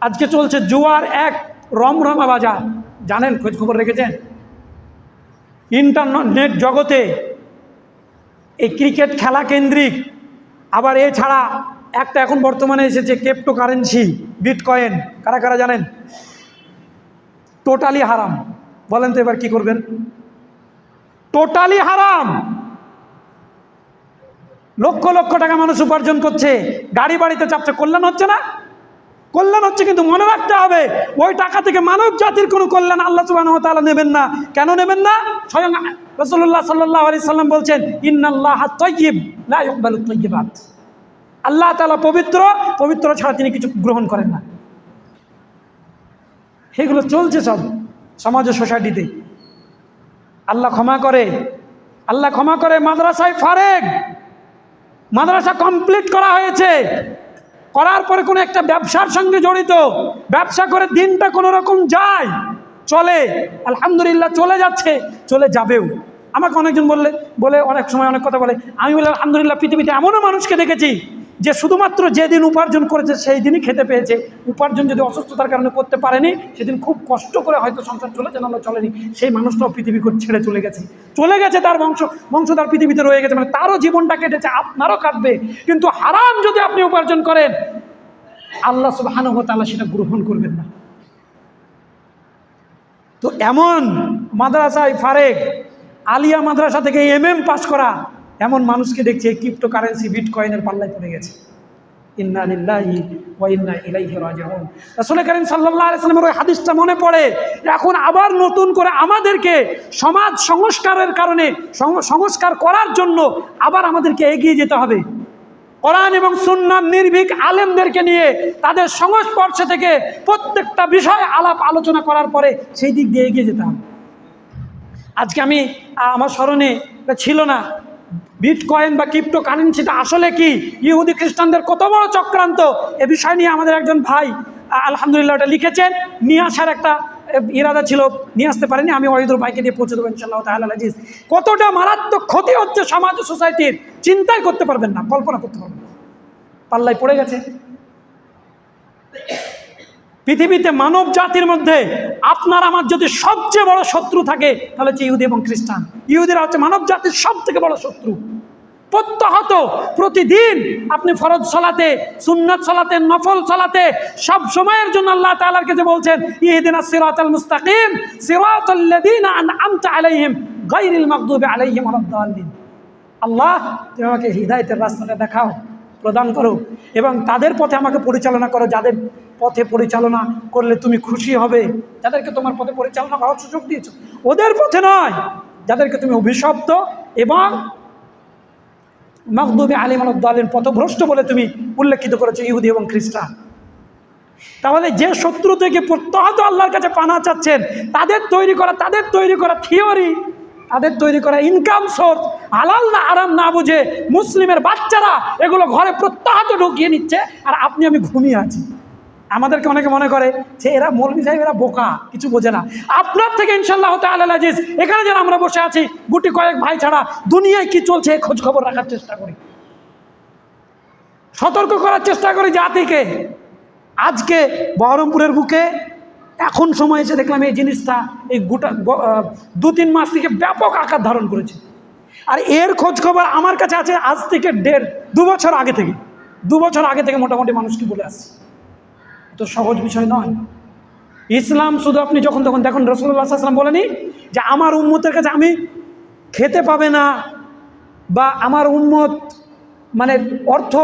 আজকে চলছে জুয়ার এক রমরমা বাজার। জানেন খোঁজ খবর রেখেছেন? ইন্টারনেট জগতে এই ক্রিকেট খেলা কেন্দ্রিক। আবার এছাড়া একটা এখন বর্তমানে এসেছে ক্রিপ্টো কারেন্সি বিটকয়েন। কারা কারা জানেন? টোটালি হারাম। বলেন তো এবার কি করবেন? টোটালি হারাম! লক্ষ লক্ষ টাকা মানুষ উপার্জন করছে। গাড়ি বাড়িতে চাপছে। কল্যাণ হচ্ছে না? কল্যাণ হচ্ছে কিন্তু মনে রাখতে হবে, ওই টাকা থেকে মানব জাতির কোনো কল্যাণ আল্লাহ সুবাহ তাআলা নেবেন না। কেন নেবেন না? স্বয়ং রসল্লাহ সাল্লাহ আলি সাল্লাম বলছেন, ইন্নাল্লাহ তৈব লা ইকবালু তৈবাত আল্লাহ তালা পবিত্র পবিত্র ছাড়া তিনি কিছু গ্রহণ করেন না। সেগুলো চলছে সব সমাজ ও সোসাইটিতে। আল্লাহ ক্ষমা করে, আল্লাহ ক্ষমা করে মাদ্রাসায় ফারেক মাদ্রাসা কমপ্লিট করা হয়েছে। করার পরে কোনো একটা ব্যবসার সঙ্গে জড়িত, ব্যবসা করে দিনটা কোনো রকম যায়, চলে, আলহামদুলিল্লাহ চলে যাচ্ছে, চলে যাবেও। আমাকে অনেকজন বললে, বলে অনেক সময় অনেক কথা বলে, আমি বলে আলহামদুলিল্লাহ, পৃথিবীতে এমনও মানুষকে দেখেছি যে শুধুমাত্র যেদিন উপার্জন করেছে সেই দিনই খেতে পেয়েছে। উপার্জন যদি অসুস্থতার কারণে করতে পারেনি, সেদিন খুব কষ্ট করে হয়তো সংসার চলেছে না চলেনি। সেই মানুষটাও পৃথিবী ছেড়ে চলে গেছে। চলে গেছে তার বংশ বংশ তার পৃথিবীতে রয়ে গেছে মানে তারও জীবনটা কেটেছে, আপনারও কাটবে। কিন্তু হারাম যদি আপনি উপার্জন করেন, আল্লাহ সুবাহানুহ তাআলা সেটা গ্রহণ করবেন না। তো এমন মাদ্রাসায় ফারেক, আলিয়া মাদ্রাসা থেকে এম এম পাশ করা এমন মানুষকে দেখছে ক্রিপ্টো কারেন্সি বিটকয়েনের পাল্লায় পড়ে গেছে। ইন্না লিল্লাহি ওয়া ইন্না ইলাইহি রাজিউন। রাসূল করিম সাল্লাল্লাহু আলাইহি সাল্লামের ওই হাদিসটা মনে পড়ে এখন আবার নতুন করে আমাদেরকে সমাজ সংস্কারের কারণে সংস্কার করার জন্য আবার আমাদেরকে এগিয়ে যেতে হবে। কোরআন এবং সুন্নার নির্ভীক আলেমদেরকে নিয়ে তাদের সংস্পর্শে থেকে প্রত্যেকটা বিষয় আলাপ আলোচনা করার পরে সেই দিক দিয়ে এগিয়ে যেতে হবে। আজকে আমি আমার স্মরণে ছিল না। বিটকয়েন বা ক্রিপ্টো কারেন্সিটা আসলে কি? ইহুদি খ্রিস্টানদের কত বড় চক্রান্ত? এ বিষয় নিয়ে আমাদের একজন ভাই আলহামদুলিল্লাহ ওটা লিখেছেন। নিয়ে আসার একটা ইরাদা ছিল, নিয়ে আসতে পারেনি। আমি ওয়াহিদুর ভাইকে দিয়ে পৌঁছে দেবো ইনশাল্লাহ তাহলে আজিজ। কতটা মারাত্মক ক্ষতি হচ্ছে সমাজ ও সোসাইটির, চিন্তাই করতে পারবেন না, কল্পনা করতে পারবেন না। পাল্লায় পড়ে গেছে। পৃথিবীতে মানব জাতির মধ্যে আপনার আমার যদি সবচেয়ে বড় শত্রু থাকে, তাহলে হচ্ছে ইহুদি এবং খ্রিস্টান। ইহুদিরা হচ্ছে মানব জাতির সব থেকে বড় শত্রু। প্রত্যহত প্রতিদিন আপনি ফরজ সলাতে, সুন্নত সলাতে, নফল সলাতে, সব সময়ের জন্য আল্লাহ তাআলার কাছে বলছেন ইহদিনাস সিরাতাল মুস্তাকিম সিরাতাল্লাযীনা আনআমতা আলাইহিম গায়রিল মাগদুবি আলাইহিম ওয়ালাদ-দাল্লিন আল্লাহ, তুমি আমাকে হৃদায়তের রাস্তাটা দেখাও, প্রদান করো এবং তাদের পথে আমাকে পরিচালনা করো, যাদের পথে পরিচালনা করলে তুমি খুশি হবে। যাদেরকে তোমার পথে পরিচালনা করার সুযোগ দিয়েছ, ওদের পথে নয়। যাদেরকে তুমি অভিশপ্ত এবং মকদুবি আলিম আলদ্দালিন পথভ্রষ্ট বলে তুমি উল্লেখিত করেছ, ইহুদি এবং খ্রিস্টান। তাহলে যে শত্রু থেকে প্রত্যহত আল্লাহর কাছে পানা চাচ্ছেন, তাদের তৈরি করা, তাদের তৈরি করা থিওরি, তাদের তৈরি করা ইনকাম সোর্স হালাল না আরাম না বুঝে মুসলিমের বাচ্চারা এগুলো ঘরে প্রত্যাহত ঢুকিয়ে নিচ্ছে, আর আপনি, আমি ঘুমিয়ে আছি। আমাদেরকে অনেকে মনে করে যে এরা মৌলভী সাহেব, এরা বোকা, কিছু বোঝে না। আপনার থেকে ইনশাল্লাহ তাল আজিজ এখানে যারা আমরা বসে আছি, গুটি কয়েক ভাই ছাড়া, দুনিয়ায় কি চলছে খোঁজ খবর রাখার চেষ্টা করি। সতর্ক করার চেষ্টা করি জাতিকে। আজকে বহরমপুরের বুকে এখন সময় এসে দেখলাম এই জিনিসটা, এই গোটা দু তিন মাস থেকে ব্যাপক আকার ধারণ করেছে। আর এর খোঁজ খবর আমার কাছে আছে আজ থেকে দেড়, দু বছর আগে থেকে। দু বছর আগে থেকে মোটামুটি মানুষকে বলে আসছে। তো সহজ বিষয় নয়। ইসলাম শুধু আপনি যখন তখন দেখুন রসুল্লাহ আসলাম বলেনি যে আমার উম্মতের কাছে আমি খেতে পাবে না বা আমার উম্মত মানে অর্থ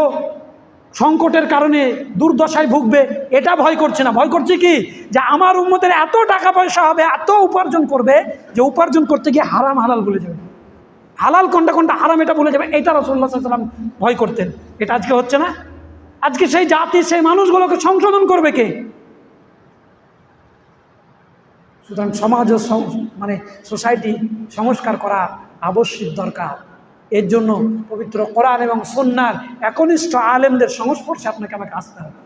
সংকটের কারণে দুর্দশায় ভুগবে, এটা ভয় করছে না। ভয় করছে কি? যে আমার উন্মতের এত টাকা পয়সা হবে, এত উপার্জন করবে যে উপার্জন করতে গিয়ে হারাম হালাল বলে যাবে। হালাল কোনটা কোনটা হারাম এটা বলে যাবে, এটা রসুল্লাহ সাল্লাম ভয় করতেন। এটা আজকে হচ্ছে না? আজকে সেই জাতি, সেই মানুষগুলোকে সংশোধন করবে কে? সুতরাং সমাজ মানে সোসাইটি সংস্কার করা আবশ্যিক দরকার। এর জন্য পবিত্র কোরআন এবং সন্ন্যার একনিষ্ঠ আলেমদের সংস্পর্শে আপনাকে আমাকে আসতে হবে।